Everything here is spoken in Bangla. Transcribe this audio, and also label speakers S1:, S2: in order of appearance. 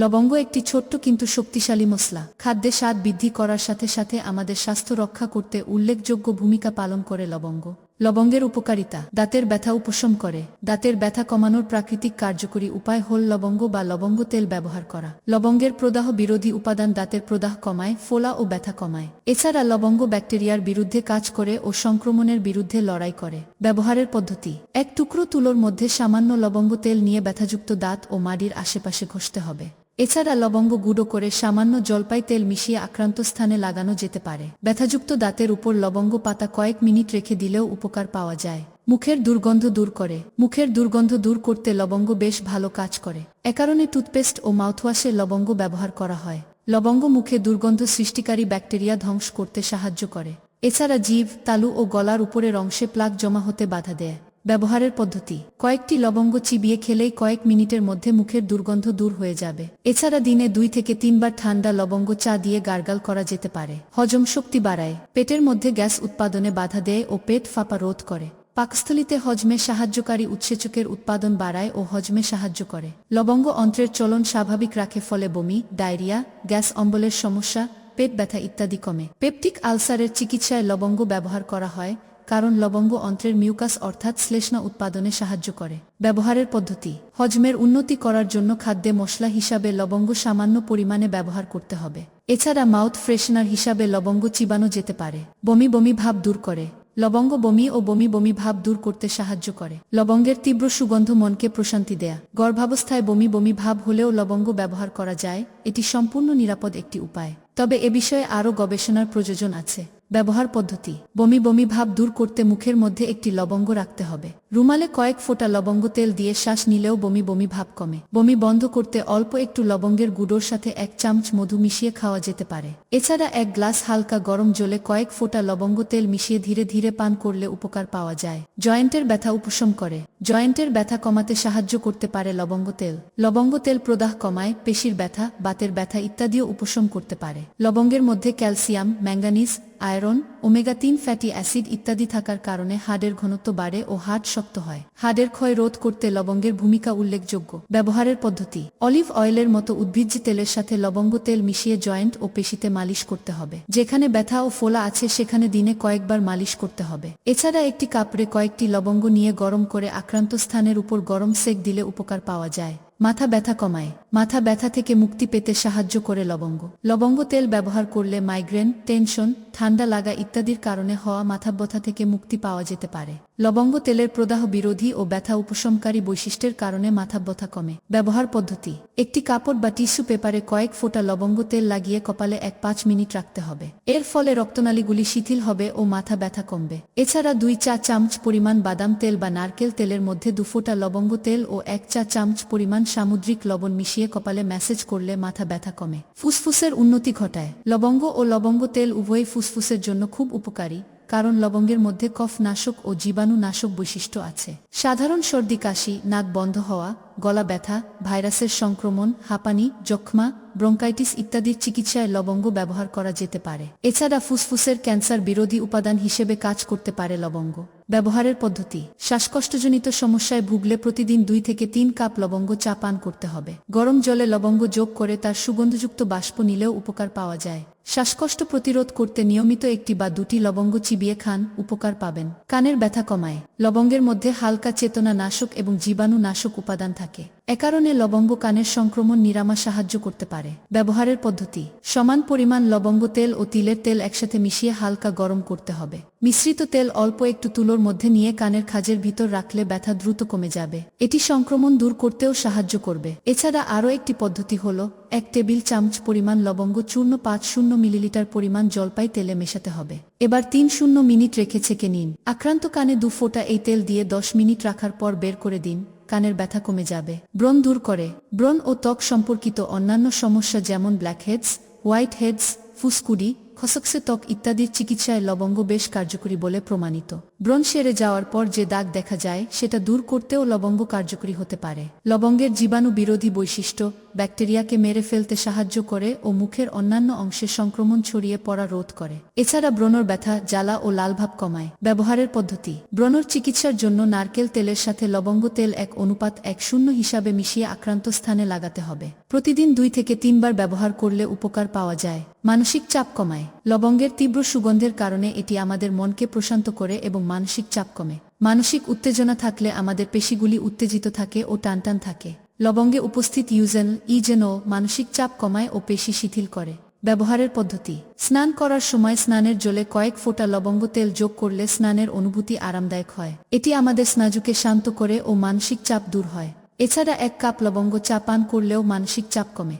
S1: লবঙ্গ একটি ছোট্ট কিন্তু শক্তিশালী মশলা। খাদ্যে স্বাদ বৃদ্ধি করার সাথে সাথে আমাদের স্বাস্থ্য রক্ষা করতে উল্লেখযোগ্য ভূমিকা পালন করে লবঙ্গ। লবঙ্গের উপকারিতা, দাঁতের ব্যথা উপশম করে। দাঁতের ব্যথা কমানোর প্রাকৃতিক কার্যকরী উপায় হল লবঙ্গ বা লবঙ্গ তেল ব্যবহার করা। লবঙ্গের প্রদাহ বিরোধী উপাদান দাঁতের প্রদাহ কমায়, ফোলা ও ব্যথা কমায়। এছাড়া লবঙ্গ ব্যাকটেরিয়ার বিরুদ্ধে কাজ করে ও সংক্রমণের বিরুদ্ধে লড়াই করে। ব্যবহারের পদ্ধতি, এক টুকরো তুলোর মধ্যে সামান্য লবঙ্গ তেল নিয়ে ব্যথাযুক্ত দাঁত ও মাড়ির আশেপাশে ঘষতে হবে। এছাড়া লবঙ্গ গুঁড়ো করে সামান্য জলপাই তেল মিশিয়ে আক্রান্ত স্থানে লাগানো যেতে পারে। ব্যথাযুক্ত দাঁতের উপর লবঙ্গ পাতা কয়েক মিনিট রেখে দিলেও উপকার পাওয়া যায়। মুখের দুর্গন্ধ দূর করে। মুখের দুর্গন্ধ দূর করতে লবঙ্গ বেশ ভালো কাজ করে। এ কারণে টুথপেস্ট ও মাউথওয়াশে লবঙ্গ ব্যবহার করা হয়। লবঙ্গ মুখে দুর্গন্ধ সৃষ্টিকারী ব্যাকটেরিয়া ধ্বংস করতে সাহায্য করে। এছাড়া জীব, তালু ও গলার উপরের অংশে প্লাক জমা হতে বাধা দেয়। ব্যবহারের পদ্ধতি। কয়েকটি লবঙ্গ চিবিয়ে খেলেই কয়েক মিনিটের মধ্যে মুখের দুর্গন্ধ দূর হয়ে যাবে। এছাড়া দিনে দুই থেকে তিনবার ঠান্ডা লবঙ্গ চা দিয়ে গার্গাল করা যেতে পারে। হজম শক্তি বাড়ায়। পেটের মধ্যে গ্যাস উৎপাদনে বাধা দেয় ও পেট ফাঁপা রোধ করে। পাকস্থলিতে হজমে সাহায্যকারী উৎসেচকের উৎপাদন বাড়ায় ও হজমে সাহায্য করে। লবঙ্গ অন্ত্রের চলন স্বাভাবিক রাখে ফলে বমি, ডায়রিয়া, গ্যাস অম্বলের সমস্যা, পেট ব্যথা ইত্যাদি কমে। পেপটিক আলসারের চিকিৎসায় লবঙ্গ ব্যবহার করা হয় কারণ লবঙ্গ অন্ত্রের মিউকাস অর্থাৎ শ্লেষ্মা উৎপাদনে সাহায্য করে। ব্যবহারের পদ্ধতি। হজমের উন্নতি করার জন্য খাদ্যে মশলা হিসাবে লবঙ্গ সামান্য পরিমাণে ব্যবহার করতে হবে। এছাড়া মাউথ ফ্রেশনার হিসাবে লবঙ্গ চিবানো যেতে পারে। বমি বমি ভাব দূর করে। লবঙ্গ বমি ও বমি বমি ভাব দূর করতে সাহায্য করে। লবঙ্গের তীব্র সুগন্ধ মনকে প্রশান্তি দেয়া। গর্ভাবস্থায় বমি বমি ভাব হলেও লবঙ্গ ব্যবহার করা যায়, এটি সম্পূর্ণ নিরাপদ একটি উপায়। তবে এ বিষয়ে আরও গবেষণার প্রয়োজন আছে। ব্যবহার পদ্ধতি। বমি বমি ভাব দূর করতে মুখের মধ্যে একটি লবঙ্গ রাখতে হবে। রুমালে কয়েক ফোঁটা লবঙ্গ তেল দিয়ে শ্বাস নিলেও বমি বমি ভাব কমে। বমি বন্ধ করতে অল্প একটু লবঙ্গের গুঁড়োর সাথে এক চামচ মধু মিশিয়ে খাওয়া যেতে পারে। এছাড়া এক গ্লাস হালকা গরম জলে কয়েক ফোঁটা লবঙ্গ তেল মিশিয়ে ধীরে ধীরে পান করলে উপকার পাওয়া যায়। জয়েন্টের ব্যথা উপশম করে। জয়েন্টের ব্যথা কমাতে সাহায্য করতে পারে লবঙ্গ তেল। লবঙ্গ তেল প্রদাহ কমায়, পেশির ব্যথা, বাতের ব্যথা ইত্যাদিও উপশম করতে পারে। লবঙ্গের মধ্যে ক্যালসিয়াম ম্যাঙ্গানিজ আয়রন, ওমেগা তিন ফ্যাটি অ্যাসিড ইত্যাদি থাকার কারণে হাড়ের ঘনত্ব বাড়ে ও হাড় শক্ত হয়। হাড়ের ক্ষয় রোধ করতে লবঙ্গের ভূমিকা উল্লেখযোগ্য। ব্যবহারের পদ্ধতি। অলিভ অয়েলের মতো উদ্ভিজ্জ তেলের সাথে লবঙ্গ তেল মিশিয়ে জয়েন্ট ও পেশিতে মালিশ করতে হবে। যেখানে ব্যথা ও ফোলা আছে, সেখানে দিনে কয়েকবার মালিশ করতে হবে। এছাড়া একটি কাপড়ে কয়েকটি লবঙ্গ নিয়ে গরম করে আক্রান্ত স্থানের উপর গরম সেক দিলে উপকার পাওয়া যায়। মাথা ব্যথা কমায়। মাথা ব্যথা থেকে মুক্তি পেতে সাহায্য করে লবঙ্গ। লবঙ্গ তেল ব্যবহার করলে মাইগ্রেন, টেনশন ঠান্ডা লাগা ইত্যাদির কারণে হওয়া মাথা ব্যথা থেকে মুক্তি পাওয়া যেতে পারে। লবঙ্গ তেলের প্রদাহ বিরোধী ও ব্যথা উপশমকারী বৈশিষ্ট্যের কারণে মাথা ব্যথা কমে। ব্যবহার পদ্ধতি। একটি কাপড় বা টিস্যু পেপারে কয়েক ফোঁটা লবঙ্গ তেল লাগিয়ে কপালে এক পাঁচ মিনিট রাখতে হবে। এর ফলে রক্তনালীগুলি শিথিল হবে ও মাথা ব্যথা কমবে। এছাড়া দুই চা চামচ পরিমাণ বাদাম তেল বা নারকেল তেলের মধ্যে দু ফোঁটা লবঙ্গ তেল ও এক চা চামচ পরিমাণ সামুদ্রিক লবণ মিশিয়ে কপালে ম্যাসেজ করলে মাথা ব্যথা কমে। ফুসফুসের উন্নতি ঘটায়। লবঙ্গ ও লবঙ্গ তেল উভয়ই ফুসফুসের জন্য খুব উপকারী, কারণ লবঙ্গের মধ্যে কফ নাশক ও জীবাণু নাশক বৈশিষ্ট্য আছে। সাধারণ সর্দি, কাশি, নাক বন্ধ হওয়া গলা ব্যথা, ভাইরাসের সংক্রমণ, হাঁপানি, যক্ষ্মা, ব্রঙ্কাইটিস ইত্যাদির চিকিৎসায় লবঙ্গ ব্যবহার করা যেতে পারে। এছাড়া ফুসফুসের ক্যান্সার বিরোধী উপাদান হিসেবে কাজ করতে পারে লবঙ্গ। ব্যবহারের পদ্ধতি। শ্বাসকষ্টজনিত সমস্যায় ভুগলে প্রতিদিন দুই থেকে তিন কাপ লবঙ্গ চা পান করতে হবে। গরম জলে লবঙ্গ যোগ করে তার সুগন্ধযুক্ত বাষ্প নিলেও উপকার পাওয়া যায়। শ্বাসকষ্ট প্রতিরোধ করতে নিয়মিত একটি বা দুটি লবঙ্গ চিবিয়ে খান, উপকার পাবেন। কানের ব্যথা কমায়। লবঙ্গের মধ্যে হালকা চেতনা নাশক এবং জীবাণু নাশক উপাদান থাকে। এ কারণে লবঙ্গ কানের সংক্রমণ নিরামা সাহায্য করতে পারে। ব্যবহারের পদ্ধতি। সমান পরিমাণ লবঙ্গ তেল ও তিলের তেল একসাথে মিশিয়ে হালকা গরম করতে হবে। মিশ্রিত তেল অল্প একটু তুলোর মধ্যে নিয়ে কানের খাজের ভিতর রাখলে ব্যথা দ্রুত কমে যাবে। এটি সংক্রমণ দূর করতেও সাহায্য করবে। এছাড়া আরও একটি পদ্ধতি হল এক টেবিল চামচ পরিমাণ লবঙ্গ চূর্ণ পাঁচ শূন্য মিলিলিটার পরিমাণ জলপাই তেলে মেশাতে হবে। এবার তিন শূন্য মিনিট রেখে ছেঁকে নিন। আক্রান্ত কানে দু ফোঁটা এই তেল দিয়ে দশ মিনিট রাখার পর বের করে দিন। কানের ব্যথা কমে যাবে। ব্রণ দূর করে। ব্রণ ও ত্বক সম্পর্কিত অন্যান্য সমস্যা যেমন ব্ল্যাকহেডস হোয়াইট হেডস ফুসকুডি খসকসে ত্বক ইত্যাদির চিকিৎসায় লবঙ্গ বেশ কার্যকরী বলে প্রমাণিত। ব্রণ সেরে যাওয়ার পর যে দাগ দেখা যায়, সেটা দূর করতেও লবঙ্গ কার্যকরী হতে পারে। লবঙ্গের জীবাণু বিরোধী বৈশিষ্ট্য, ব্যাকটেরিয়াকে মেরে ফেলতে সাহায্য করে ও মুখের অন্যান্য অংশে সংক্রমণ ছড়িয়ে পড়া রোধ করে। এছাড়া ব্রণর ব্যথা, জ্বালা ও লালভাব কমায়। ব্যবহারের পদ্ধতি। ব্রণর চিকিৎসার জন্য নারকেল তেলের সাথে লবঙ্গ তেল এক অনুপাত এক শূন্য হিসাবে মিশিয়ে আক্রান্ত স্থানে লাগাতে হবে। প্রতিদিন দুই থেকে তিনবার ব্যবহার করলে উপকার পাওয়া যায়। মানসিক চাপ কমায়। লবঙ্গের তীব্র সুগন্ধের কারণে এটি আমাদের মনকে প্রশান্ত করে এবং মানসিক চাপ কমে। মানসিক উত্তেজনা থাকলে আমাদের পেশিগুলি উত্তেজিত থাকে ও টানটান থাকে। লবঙ্গে উপস্থিত ইউজেন ইজেনও মানসিক চাপ কমায় ও পেশি শিথিল করে। ব্যবহারের পদ্ধতি। স্নান করার সময় স্নানের জলে কয়েক ফোঁটা লবঙ্গ তেল যোগ করলে স্নানের অনুভূতি আরামদায়ক হয়। এটি আমাদের স্নাজুকে শান্ত করে ও মানসিক চাপ দূর হয়। এছাড়া এক কাপ লবঙ্গ চা পান করলেও মানসিক চাপ কমে।